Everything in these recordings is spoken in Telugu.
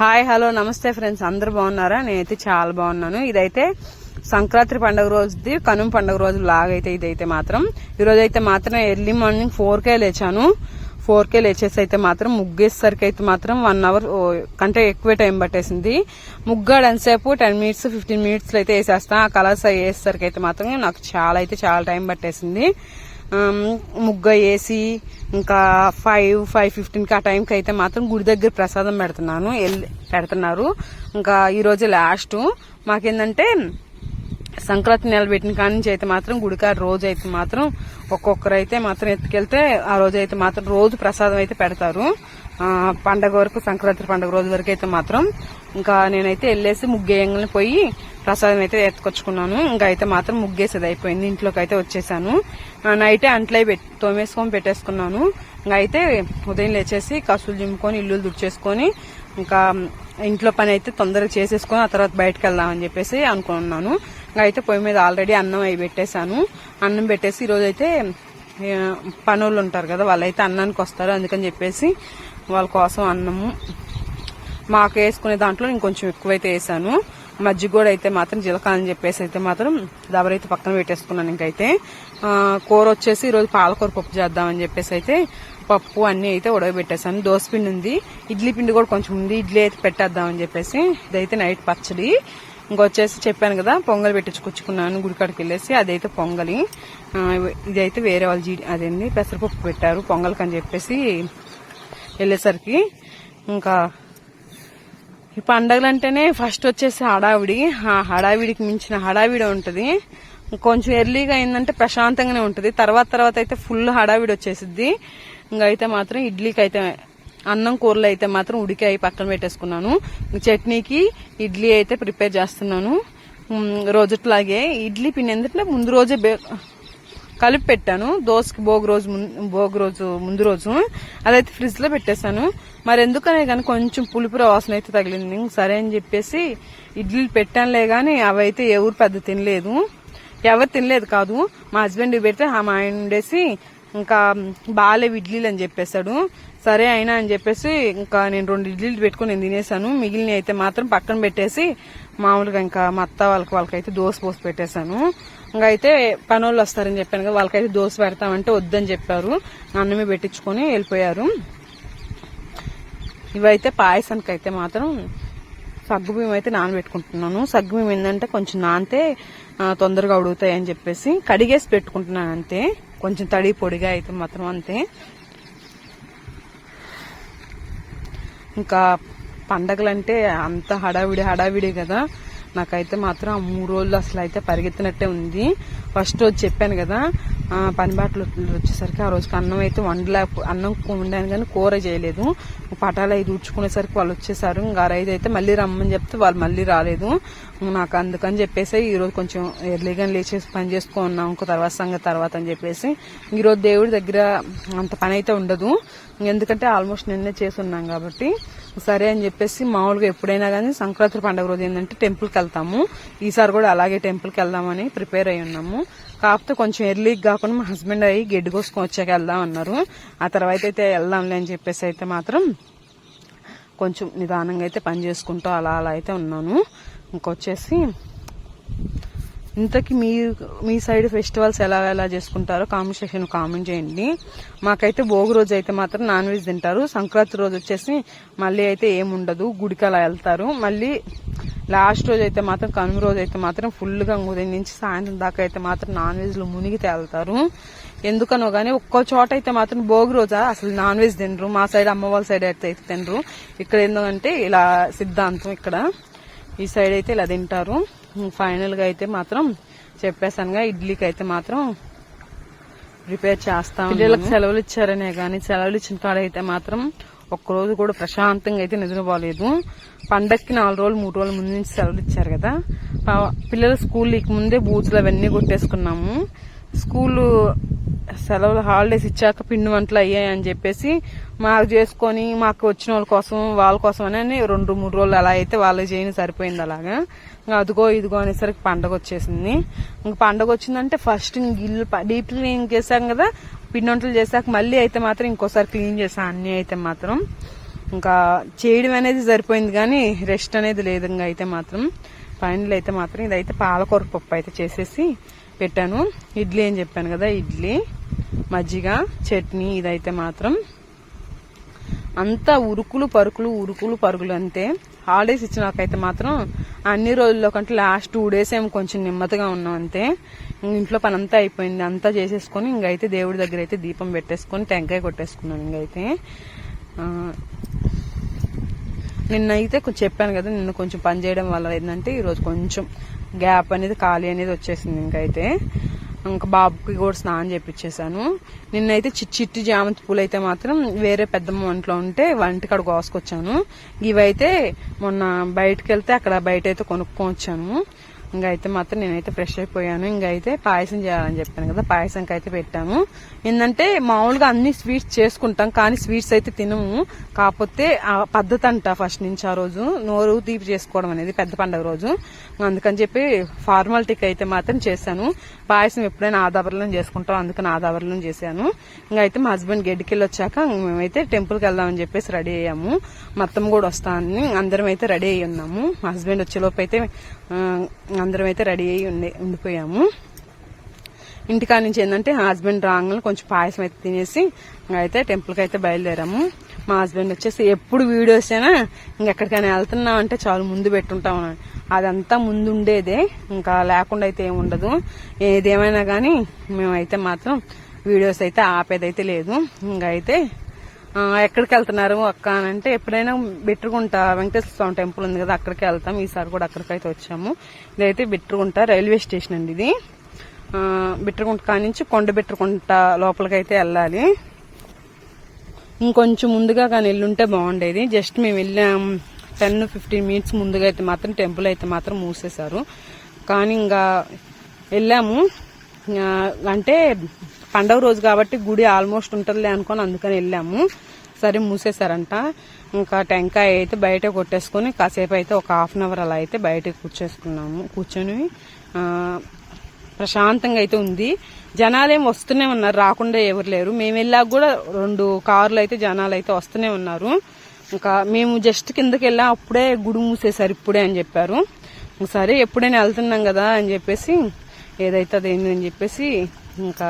హాయ్ హలో నమస్తే ఫ్రెండ్స్. అందరు బాగున్నారా? నేనైతే చాలా బాగున్నాను. ఇదైతే సంక్రాంతి పండుగ రోజుది కనుమ పండుగ రోజు లాగైతే ఇదైతే మాత్రం. ఈరోజు అయితే మాత్రం ఎర్లీ మార్నింగ్ ఫోర్ కే లేచాను. ఫోర్ కే లేచేసి అయితే మాత్రం ముగ్గేసరికి అయితే మాత్రం వన్ అవర్ కంటే ఎక్కువ టైం పట్టేసింది. ముగ్గాడనిసేపు టెన్ మినిట్స్ ఫిఫ్టీన్ మినిట్స్ అయితే వేసేస్తాను ఆ కలర్స్ వేసేసరికి అయితే మాత్రం నాకు చాలా అయితే చాలా టైం పట్టేసింది. ముగ్గ వేసి ఇంకా ఫైవ్ ఫైవ్ ఫిఫ్టీన్కి ఆ టైంకి అయితే మాత్రం గుడి దగ్గర ప్రసాదం పెడుతున్నాను. పెడుతున్నారు. ఇంకా ఈరోజు లాస్ట్ మాకేందంటే సంక్రాంతి నెల పెట్టిన కాడి నుంచి అయితే మాత్రం గుడికాడ రోజు అయితే మాత్రం ఒక్కొక్కరు అయితే మాత్రం ఎత్తుకెళ్తే ఆ రోజు అయితే మాత్రం రోజు ప్రసాదం అయితే పెడతారు. పండగ వరకు సంక్రాంతి పండగ రోజు వరకు అయితే మాత్రం ఇంకా నేనైతే వెళ్ళేసి ముగ్గేయంగానే పోయి ప్రసాదం అయితే ఎత్తుకొచ్చుకున్నాను. ఇంకా అయితే మాత్రం ముగ్గేసేది అయిపోయింది. ఇంట్లోకి అయితే వచ్చేసాను. నైటే అంట్లై పెట్టి తోమేసుకొని పెట్టేసుకున్నాను. ఇంకా అయితే ఉదయం లేచేసి కసులు జిమ్ముకొని ఇల్లు దుడిచేసుకొని ఇంకా ఇంట్లో పని అయితే తొందరగా చేసేసుకొని ఆ తర్వాత బయటకు వెళ్దామని చెప్పేసి అనుకున్నాను. ఇంకా అయితే పొయ్యి మీద ఆల్రెడీ అన్నం అయి పెట్టేశాను. అన్నం పెట్టేసి ఈరోజు అయితే పనులు ఉంటారు కదా వాళ్ళైతే అన్నానికి వస్తారు. అందుకని చెప్పేసి వాళ్ళ కోసం అన్నము మాకు వేసుకునే దాంట్లో ఇంకొంచెం ఎక్కువైతే వేసాను. మజ్జిగ కూడా అయితే మాత్రం జీలకాయ అని చెప్పేసి అయితే మాత్రం దబరైతే పక్కన పెట్టేసుకున్నాను ఇంకైతే. కూర వచ్చేసి ఈరోజు పాలకూర పప్పు చేద్దామని చెప్పేసి అయితే పప్పు అన్ని అయితే ఉడకబెట్టేసాను దోశ పిండి ఉంది. ఇడ్లీ పిండి కూడా కొంచెం ఉంది. ఇడ్లీ అయితే పెట్టేద్దామని చెప్పేసి ఇదైతే నైట్ పచ్చడి. ఇంకొచ్చేసి చెప్పాను కదా పొంగల్ పెట్టించుకొచ్చుకున్నాను గుడికాడికి వెళ్ళేసి అదైతే పొంగలి. ఇదైతే వేరే వాళ్ళు జీ అదేంది పెసరపప్పు పెట్టారు పొంగల్కి అని చెప్పేసి వెళ్ళేసరికి. ఇంకా ఈ పండగలు అంటేనే ఫస్ట్ వచ్చేసి హడావిడి. ఆ హడావిడికి మించిన హడావిడి ఉంటది. కొంచెం ఎర్లీగా అయిందంటే ప్రశాంతంగానే ఉంటది. తర్వాత తర్వాత అయితే ఫుల్ హడావిడి వచ్చేసిద్ది. ఇంకా అయితే మాత్రం ఇడ్లీకి అయితే అన్నం కూరలు అయితే మాత్రం ఉడికాయి పక్కన పెట్టేసుకున్నాను. చట్నీకి ఇడ్లీ అయితే ప్రిపేర్ చేస్తున్నాను. ఉమ్, రోజుట్లాగే ఇడ్లీ పిండి ఎందుకంటే ముందు రోజే బే- కలిపి పెట్టాను. దోశకి భోగి రోజు భోగి రోజు ముందు రోజు. అదైతే ఫ్రిడ్జ్లో పెట్టేశాను. మరి ఎందుకనే కానీ కొంచెం పులుపుర వాసన అయితే తగిలింది. ఇంక సరే అని చెప్పేసి ఇడ్లీలు పెట్టానులే గాని అవైతే ఎవరు పెద్ద తినలేదు. ఎవరు తినలేదు కాదు. మా హస్బెండ్ పెడితే ఆ మా ఆయన ఉండేసి ఇంకా బాగాలేవు ఇడ్లీలు అని చెప్పేశాడు. సరే అయినా అని చెప్పేసి ఇంకా నేను రెండు ఇడ్లీలు పెట్టుకుని నేను తినేసాను. మిగిలిన అయితే మాత్రం పక్కన పెట్టేసి మామూలుగా ఇంకా మా అత్త వాళ్ళకి వాళ్ళకైతే దోశ పోసి పెట్టేశాను. ఇంకా అయితే పనోళ్ళు వస్తారని చెప్పాను కదా వాళ్ళకైతే దోశ పెడతామంటే వద్దని చెప్పారు. అన్నమే పెట్టించుకొని వెళ్ళిపోయారు. ఇవైతే పాయసానికి అయితే మాత్రం సగ్గుబియ్యం అయితే నానబెట్టుకుంటున్నాను. సగ్గుబియ్యం ఏంటంటే కొంచెం నానితే తొందరగా ఉడుగుతాయి అని చెప్పేసి కడిగేసి పెట్టుకుంటున్నాను అంతే. కొంచెం తడి పొడిగా అయితే మాత్రం అంతే. ఇంకా పండగలంటే అంత హడావిడి హడావిడి కదా. నాకైతే మాత్రం ఆ మూడు రోజులు అసలు అయితే పరిగెత్తినట్టే ఉంది. ఫస్ట్ రోజు చెప్పాను కదా పని బాటలు వచ్చేసరికి ఆ రోజుకి అన్నం అయితే వండలే. అన్నం వండాను కానీ కూర చేయలేదు. పటాలు అవి ఊడ్చుకునేసరికి వాళ్ళు వచ్చేసారు. ఇంకా ఆ రైతు అయితే మళ్ళీ రమ్మని చెప్తే వాళ్ళు మళ్ళీ రాలేదు. నాకు అందుకని చెప్పేసి ఈరోజు కొంచెం ఎర్లీగా లేచేసి పని చేసుకున్నాం ఇంకో తర్వాత సంగతి తర్వాత అని చెప్పేసి ఈరోజు దేవుడి దగ్గర అంత పని అయితే ఉండదు. ఎందుకంటే ఆల్మోస్ట్ నిన్నే చేసి ఉన్నాం కాబట్టి. సరే అని చెప్పేసి మామూలుగా ఎప్పుడైనా కానీ సంక్రాంతి పండుగ రోజు ఏంటంటే టెంపుల్కి వెళ్తాము. ఈసారి కూడా అలాగే టెంపుల్కి వెళ్దామని ప్రిపేర్ అయి ఉన్నాము. కాకపోతే కొంచెం ఎర్లీకి కాకుండా మా హస్బెండ్ అయ్యి గడ్డి కోసుకొని వచ్చాక వెళ్దాం అన్నారు. ఆ తర్వాత అయితే వెళ్దాంలే అని చెప్పేసి అయితే మాత్రం కొంచెం నిదానంగా అయితే పని చేసుకుంటూ అలా అలా అయితే ఉన్నాను. ఇంకొచ్చేసి ఇంతకీ మీ మీ సైడ్ ఫెస్టివల్స్ ఎలా ఎలా చేసుకుంటారో కామెంట్ సెక్షన్ కామెంట్ చేయండి. మాకైతే భోగి రోజు అయితే మాత్రం నాన్ వెజ్ తింటారు. సంక్రాంతి రోజు వచ్చేసి మళ్ళీ అయితే ఏముండదు. గుడికి అలా వెళ్తారు. మళ్ళీ లాస్ట్ రోజు అయితే మాత్రం కనుమ రోజు అయితే మాత్రం ఫుల్గా ఉదయం నుంచి సాయంత్రం దాకా అయితే మాత్రం నాన్ వెజ్లో మునిగి తేలుతారు. ఎందుకనో గానీ ఒక్కో చోట అయితే మాత్రం భోగి రోజా అసలు నాన్ వెజ్ తినరు. మా సైడ్ అమ్మ వాళ్ళ సైడ్ అయితే అయితే తినరు. ఇక్కడ ఏంటంటే ఇలా సిద్ధాంతం ఇక్కడ. ఈ సైడ్ అయితే ఇలా తింటారు. ఫైనల్గా అయితే మాత్రం చెప్పేసానుగా ఇడ్లీకి అయితే మాత్రం ప్రిపేర్ చేస్తాం పిల్లలకు సెలవులు ఇచ్చారనే గానీ సెలవులు ఇచ్చిన కాడ అయితే మాత్రం ఒక్కరోజు కూడా ప్రశాంతంగా అయితే నిద్రపోలేదు పండక్కి నాలుగు రోజులు మూడు రోజుల ముందు నుంచి సెలవులు ఇచ్చారు కదా. పిల్లలు స్కూల్ ఇక ముందే బూతులు అవన్నీ కొట్టేసుకున్నాము. స్కూలు సెలవులు హాలిడేస్ ఇచ్చాక పిండి వంటలు అయ్యాయి అని చెప్పేసి మాకు చేసుకొని మాకు వచ్చిన వాళ్ళ కోసం వాళ్ళ కోసం అని రెండు మూడు రోజులు అలా అయితే వాళ్ళు చేయని సరిపోయింది అలాగా. ఇంకా అదిగో ఇదిగో అనేసరికి పండగ వచ్చేసింది. ఇంక పండగ వచ్చిందంటే ఫస్ట్ ఇంక ఇల్లు డీప్ క్లీన్ చేసాం కదా పిండి వంటలు చేశాక మళ్ళీ అయితే మాత్రం ఇంకోసారి క్లీన్ చేసాం అన్ని అయితే మాత్రం. ఇంకా చేయడం అనేది సరిపోయింది కానీ రెస్ట్ అనేది లేదు ఇంకా అయితే మాత్రం. ఫైనల్ అయితే మాత్రం ఇదైతే పాలకూర పప్పు అయితే చేసేసి పెట్టాను. ఇడ్లీ అని చెప్పాను కదా ఇడ్లీ. మజ్జిగ చట్నీ ఇదైతే మాత్రం. అంతా ఉరుకులు పరుకులు ఉరుకులు పరుగులు అంతే. హాలిడేస్ ఇచ్చినాకైతే మాత్రం అన్ని రోజుల్లో కంటే లాస్ట్ టూ డేస్ ఏమి కొంచెం నెమ్మదిగా ఉన్నాం అంతే. ఇంట్లో పని అంతా అయిపోయింది అంతా చేసేసుకొని ఇంకైతే దేవుడి దగ్గర అయితే దీపం పెట్టేసుకొని టెంకాయ కొట్టేసుకున్నాను ఇంకైతే. ఆ, నిన్నైతే కొంచెం చెప్పాను కదా నిన్న కొంచెం పని చేయడం వల్ల ఏంటంటే ఈరోజు కొంచెం గ్యాప్ అనేది ఖాళీ అనేది వచ్చేసింది ఇంకైతే. ఇంకా బాబుకి కూడా స్నానం చేపించేశాను నిన్నైతే చిట్టి చిట్టి జామంతి పూలు అయితే మాత్రం వేరే పెద్దమ్మ వంటలో ఉంటే వంటికాడ కోసుకొచ్చాను. ఇవైతే మొన్న బయటకు వెళ్తే అక్కడ బయట అయితే కొనుక్కొచ్చాను. ఇంకా అయితే మాత్రం నేనైతే ఫ్రెష్ అయిపోయాను. ఇంకా అయితే పాయసం చేయాలని చెప్పాను కదా పాయసంకి అయితే పెట్టాము. ఏంటంటే మామూలుగా అన్ని స్వీట్స్ చేసుకుంటాం కానీ స్వీట్స్ అయితే తినము. కాకపోతే ఆ పద్ధతి అంట ఫస్ట్ నుంచి ఆ రోజు. నోరు తీపి చేసుకోవడం అనేది పెద్ద పండుగ రోజు. అందుకని చెప్పి ఫార్మాలిటీకి అయితే మాత్రం చేశాను. పాయసం ఎప్పుడైనా ఆదావరణం చేసుకుంటాం అందుకని ఆదావరణం చేశాను. ఇంకా అయితే మా హస్బెండ్ గడ్డికెళ్ళి వచ్చాక మేమైతే టెంపుల్కి వెళ్దామని చెప్పేసి రెడీ అయ్యాము. మొత్తం కూడా వస్తామని అందరం అయితే రెడీ అయ్యి ఉన్నాము. మా హస్బెండ్ వచ్చేలోపు అయితే అందరం అయితే రెడీ అయ్యి ఉండే ఉండిపోయాము. ఇంటికాడ నుంచి ఏంటంటే హస్బెండ్ రాగానే కొంచెం పాయసం అయితే తినేసి అయితే టెంపుల్కి అయితే బయలుదేరాము. మా హస్బెండ్ వచ్చేసి ఎప్పుడు వీడియోస్ అయినా ఇంకెక్కడికైనా వెళ్తున్నాం అంటే చాలు ముందు పెట్టుంటాం అదంతా ముందు ఉండేదే ఇంకా లేకుండా అయితే ఏముండదు ఏదేమైనా కానీ మేమైతే మాత్రం వీడియోస్ అయితే ఆపేదైతే లేదు. ఇంకైతే అయితే ఎక్కడికి వెళ్తున్నారు అక్క అని అంటే ఎప్పుడైనా బిట్రుగుంట వెంకటేశ్వర స్వామి టెంపుల్ ఉంది కదా అక్కడికి వెళ్తాం. ఈసారి కూడా అక్కడికైతే వచ్చాము. ఇదైతే బిట్రుగుంట రైల్వే స్టేషన్ అండి ఇది. ఆ, బిట్రగుంట కానించి కొండ లోపలికి లోపలికైతే వెళ్ళాలి. ఇంకొంచెం ముందుగా కానీ వెళ్ళుంటే బాగుండేది. జస్ట్ మేము వెళ్ళాం టెన్ ఫిఫ్టీన్ మినిట్స్ ముందుగా అయితే మాత్రం టెంపుల్ అయితే మాత్రం మూసేశారు. కానీ ఇంకా వెళ్ళాము. అంటే పండగ రోజు కాబట్టి గుడి ఆల్మోస్ట్ ఉంటుందిలే అనుకొని అందుకని వెళ్ళాము. సరే మూసేశారంట. ఇంకా టెంకాయ అయితే బయట కొట్టేసుకొని కాసేపు అయితే ఒక హాఫ్ అన్ అవర్ అలా అయితే బయట కూర్చేసుకున్నాము కూర్చొని ప్రశాంతంగా అయితే ఉంది. జనాలేం వస్తూనే ఉన్నారు రాకుండా ఎవరు లేరు. మేము వెళ్ళాక కూడా రెండు కార్లు అయితే జనాలు అయితే వస్తూనే ఉన్నారు. ఇంకా మేము జస్ట్ కిందకి వెళ్ళా అప్పుడే గుడి మూసేశారు ఇప్పుడే అని చెప్పారు. సరే ఎప్పుడైనా వెళ్తున్నాం కదా అని చెప్పేసి ఏదైతే అదేంది అని చెప్పేసి ఇంకా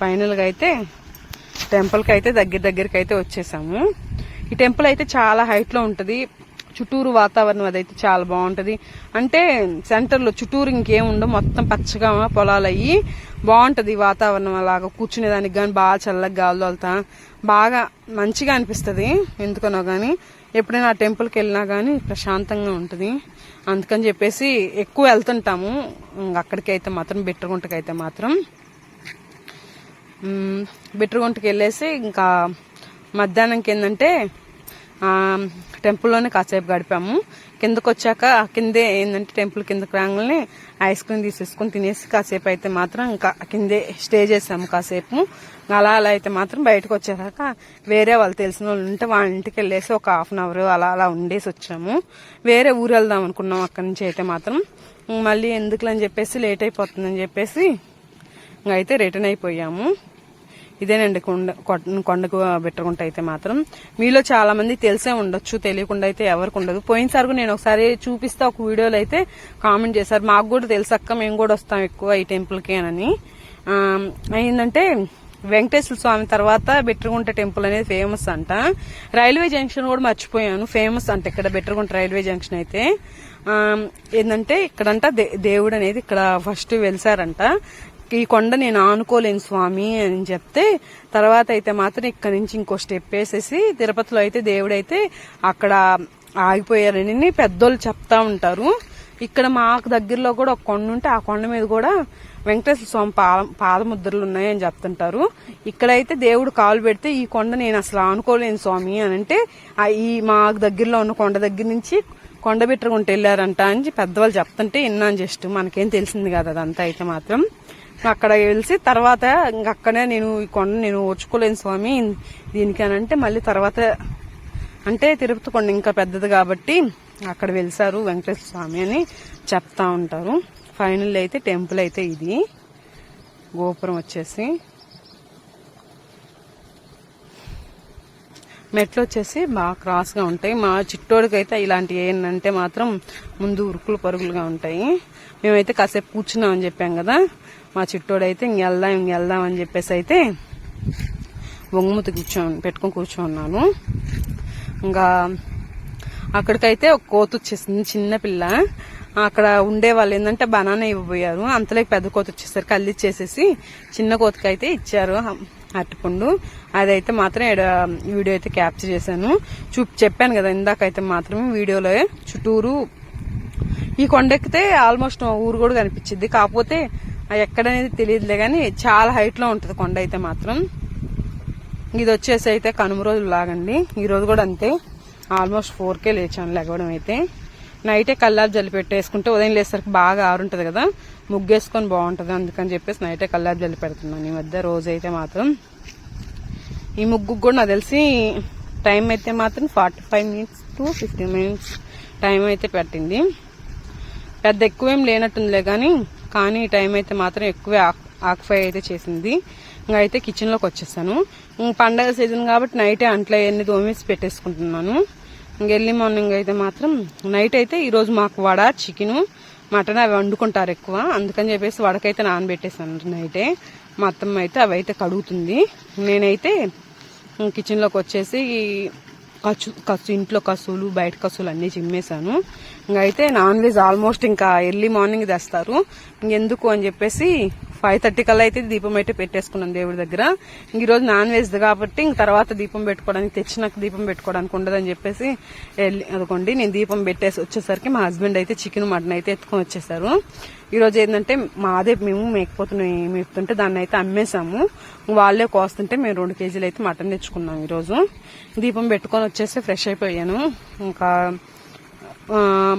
ఫైనల్గా అయితే టెంపుల్కి అయితే దగ్గర దగ్గరికి అయితే వచ్చేసాము. ఈ టెంపుల్ అయితే చాలా హైట్లో ఉంటది. చుట్టూరు వాతావరణం అదైతే చాలా బాగుంటది. అంటే సెంటర్లో చుట్టూరు ఇంకేం ఉండవు. మొత్తం పచ్చగా పొలాలు అయ్యి బాగుంటది వాతావరణం అలాగా. కూర్చునేదానికి కానీ బాగా చల్లగా గాలి వెళ్తా బాగా మంచిగా అనిపిస్తుంది. ఎందుకనో కానీ ఎప్పుడైనా ఆ టెంపుల్కి వెళ్ళినా కానీ ప్రశాంతంగా ఉంటుంది. అందుకని చెప్పేసి ఎక్కువ వెళ్తుంటాము. అక్కడికి అయితే మాత్రం బిట్టరగుంటకి అయితే మాత్రం. బిట్రగుంటకి వెళ్ళేసి ఇంకా మధ్యాహ్నంకి ఏంటంటే టెంపుల్లోనే కాసేపు గడిపాము. కిందకు వచ్చాక కిందే ఏంటంటే టెంపుల్ కిందకు రాగానే ఐస్ క్రీమ్ తీసేసుకుని తినేసి కాసేపు అయితే మాత్రం ఇంకా కిందే స్టే చేసాము కాసేపు. అలా అలా అయితే మాత్రం బయటకు వచ్చాక వేరే వాళ్ళు తెలిసిన వాళ్ళు ఉంటే వాళ్ళ ఇంటికి వెళ్ళేసి ఒక హాఫ్ అన్ అవర్ అలా అలా ఉండేసి వచ్చాము. వేరే ఊరు వెళ్దాం అనుకున్నాం అక్కడి నుంచి అయితే మాత్రం. మళ్ళీ ఎందుకులని చెప్పేసి లేట్ అయిపోతుందని చెప్పేసి ఇంకా అయితే రిటర్న్ అయిపోయాము. ఇదేనండి కొండ కొండకు పెట్టుకుంట అయితే మాత్రం. మీలో చాలా మంది తెలిసే ఉండొచ్చు తెలియకుండా అయితే ఎవరికి ఉండదు. పోయినసారి కూడా నేను ఒకసారి చూపిస్తే ఒక వీడియోలో అయితే కామెంట్ చేశారు. మాకు కూడా తెలుసక్క మేము కూడా వస్తాం ఎక్కువ ఈ టెంపుల్కి అని ఏంటంటే వెంకటేశ్వర స్వామి తర్వాత బెట్రగుంట టెంపుల్ అనేది ఫేమస్ అంట. రైల్వే జంక్షన్ కూడా మర్చిపోయాను. ఫేమస్ అంట ఇక్కడ బెట్రగుంట రైల్వే జంక్షన్ అయితే. ఏంటంటే ఇక్కడంట దే- దేవుడు అనేది ఇక్కడ ఫస్ట్ వెలిసారంట. ఈ కొండ నేను ఆనుకోలేను స్వామి అని చెప్తే తర్వాత అయితే మాత్రం ఇక్కడ నుంచి ఇంకో స్టెప్ వేసేసి తిరుపతిలో అయితే దేవుడు అయితే అక్కడ ఆగిపోయారని పెద్దోళ్ళు చెప్తా ఉంటారు. ఇక్కడ మాకు దగ్గరలో కూడా ఒక కొండ ఉంటే ఆ కొండ మీద కూడా వెంకటేశ్వర స్వామి పాద పాదముద్రలు ఉన్నాయని చెప్తుంటారు. ఇక్కడైతే దేవుడు కాలు పెడితే ఈ కొండ నేను అసలు ఆనుకోలేను స్వామి అని అంటే ఈ మాకు దగ్గరలో ఉన్న కొండ దగ్గర నుంచి కొండ బిట్టరుగుంట వెళ్ళారంట అని పెద్దవాళ్ళు చెప్తుంటే విన్నాను జస్ట్. మనకేం తెలిసింది కదా అదంతా అయితే మాత్రం. అక్కడ వెలిసి తర్వాత ఇంక అక్కడే నేను ఈ కొండ నేను ఓర్చుకోలేను స్వామి. దీనికి అని అంటే మళ్ళీ తర్వాత అంటే తిరుపతి కొండ ఇంకా పెద్దది కాబట్టి అక్కడ వెలిసారు వెంకటేశ్వర స్వామి అని చెప్తా ఉంటారు. ఫైనల్ అయితే టెంపుల్ అయితే ఇది. గోపురం వచ్చేసి మెట్లు వచ్చేసి బాగా క్రాస్గా ఉంటాయి. మా చిట్టోడికి అయితే ఇలాంటి ఏంటంటే మాత్రం ముందు ఉరుకులు పరుగులుగా ఉంటాయి. మేమైతే కాసేపు కూర్చున్నాం అని చెప్పాం కదా. మా చిట్టోడు అయితే ఇంకెళ్దాం వెళ్దాం అని చెప్పేసి అయితే బొంగుమూత కూర్చో పెట్టుకొని కూర్చోన్నాను. ఇంకా అక్కడికైతే ఒక కోత వచ్చేసింది చిన్న పిల్ల. అక్కడ ఉండే వాళ్ళు ఏంటంటే బనానా ఇవ్వబోయారు. అంతలోకి పెద్ద కోత వచ్చేసరికి కళ్ళు ఇచ్చేసేసి చిన్న కోతకి అయితే ఇచ్చారు అరటిపండు. అదైతే మాత్రం ఈడ వీడియో అయితే క్యాప్చర్ చేశాను. చూప్ చెప్పాను కదా ఇందాకైతే మాత్రమే వీడియోలో. చుట్టూరు ఈ కొండ ఎక్కితే ఆల్మోస్ట్ ఊరు కూడా కనిపించింది కాకపోతే ఎక్కడనేది తెలియదులే కానీ చాలా హైట్లో కొండ అయితే మాత్రం. ఇది వచ్చేసి అయితే కనుమ రోజులు లాగండి. ఈ రోజు కూడా అంతే. ఆల్మోస్ట్ ఫోర్కే లేచాను లెగవడం అయితే. నైటే కల్లాపు జల్లి పెట్టేసుకుంటే ఉదయం లేసరికి బాగా ఆరుంటది కదా ముగ్గేసుకొని బాగుంటది అందుకని చెప్పేసి నైటే కల్లాపు జల్లి పెడుతున్నాను. ఈ మధ్య రోజు అయితే మాత్రం ఈ ముగ్గుకు కూడా నాకు తెలిసి టైం అయితే మాత్రం forty five minutes to fifteen minutes time అయితే పెట్టింది. పెద్ద ఎక్కువేం లేనట్టుందిలే కానీ కానీ టైం అయితే మాత్రం ఎక్కువే ఆక్ఫై అయితే చేసింది. ఇంకా అయితే కిచెన్లోకి వచ్చేసాను. పండగ సీజన్ కాబట్టి నైటే అంట్లో ఎన్ని దోమేసి పెట్టేసుకుంటున్నాను. ఎర్లీ మార్నింగ్ అయితే మాత్రం నైట్ అయితే ఈరోజు మాకు వడ చికెను మటన్ అవి వండుకుంటారు ఎక్కువ. అందుకని చెప్పేసి వడకైతే నానబెట్టేసాను నైటే. మా అత్తమ్మ అయితే అవి అయితే కడుగుతుంది. నేనైతే కిచెన్లోకి వచ్చేసి కసు కసు ఇంట్లో కసులు బయట కసులు అన్ని చిమ్మేశాను. ఇంకా అయితే నాన్ వెజ్ ఆల్మోస్ట్ ఇంకా ఎర్లీ మార్నింగ్ తెస్తారు. ఇంకెందుకు అని చెప్పేసి ఫైవ్ థర్టీ కల్లా అయితే దీపం అయితే పెట్టేసుకున్నాను దేవుడి దగ్గర. ఈ రోజు నాన్ వెజ్ కాబట్టి ఇంక తర్వాత దీపం పెట్టుకోవడానికి తెచ్చినాక దీపం పెట్టుకోవడానికి ఉండదని చెప్పేసి అదొకండి నేను దీపం పెట్టేసి వచ్చేసరికి మా హస్బెండ్ అయితే చికెన్ మటన్ అయితే ఎత్తుకొని వచ్చేసారు. ఈరోజు ఏంటంటే మాదే మేము మేకపోతున్న మేపుతుంటే దాన్ని అయితే అమ్మేశాము. వాళ్ళే కోస్తుంటే మేము రెండు కేజీలు అయితే మటన్ తెచ్చుకున్నాం ఈరోజు దీపం పెట్టుకొని వచ్చేసి ఫ్రెష్ అయిపోయాను. ఇంకా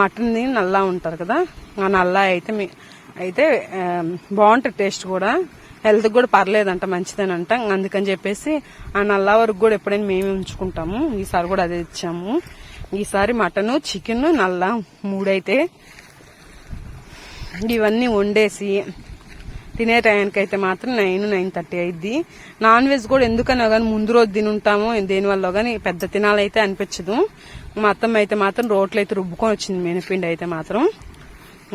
మటన్ నల్లా ఉంటారు కదా ఆ నల్లా అయితే మీ అయితే బాగుంటుంది టేస్ట్ కూడా. హెల్త్ కూడా పర్లేదంట మంచిదేనంట. అందుకని చెప్పేసి ఆ నల్ల వరకు కూడా ఎప్పుడైనా మేమే ఉంచుకుంటాము. ఈసారి కూడా అదే ఇచ్చాము. ఈసారి మటను చికెన్ నల్ల మూడైతే ఇవన్నీ వండేసి తినే టైంకి అయితే మాత్రం నైన్ నైన్ థర్టీ అయింది నాన్ వెజ్ కూడా ఎందుకనో కానీ ముందు రోజు తినుంటాము. దేనివల్ల కానీ పెద్ద తినాలైతే అనిపించదు. మా అత్తమ్మ అయితే మాత్రం రోట్లు అయితే రుబ్బుకొని వచ్చింది మినపిండి అయితే మాత్రం.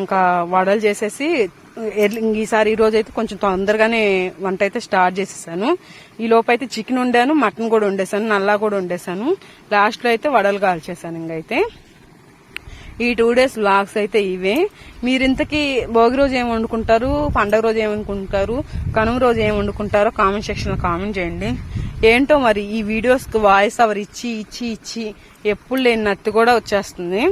ఇంకా వడలు చేసేసి ఈసారి ఈ రోజు అయితే కొంచెం తొందరగానే వంట అయితే స్టార్ట్ చేసేసాను. ఈ లోపు అయితే చికెన్ వండాను మటన్ కూడా వండేసాను నల్లా కూడా వండేసాను. లాస్ట్లో అయితే వడలు కాల్చేసాను ఇంకైతే ఈ టూ డేస్ వ్లాగ్స్ అయితే ఇవే. మీరు ఇంతకీ భోగి రోజు ఏం వండుకుంటారు పండగ రోజు ఏం వండుకుంటారు కనుమ రోజు ఏం వండుకుంటారో కామెంట్ సెక్షన్లో కామెంట్ చేయండి. ఏంటో మరి ఈ వీడియోస్కి వాయిస్ అవర్ ఇచ్చి ఇచ్చి ఇచ్చి ఎప్పుడు లేని నత్తి కూడా వచ్చేస్తుంది.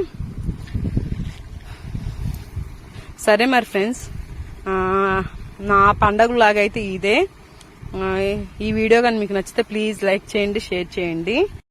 సరే మరి ఫ్రెండ్స్. నా పండగలాగా అయితే ఇదే ఈ వీడియో కానీ మీకు నచ్చితే ప్లీజ్ లైక్ చేయండి షేర్ చేయండి.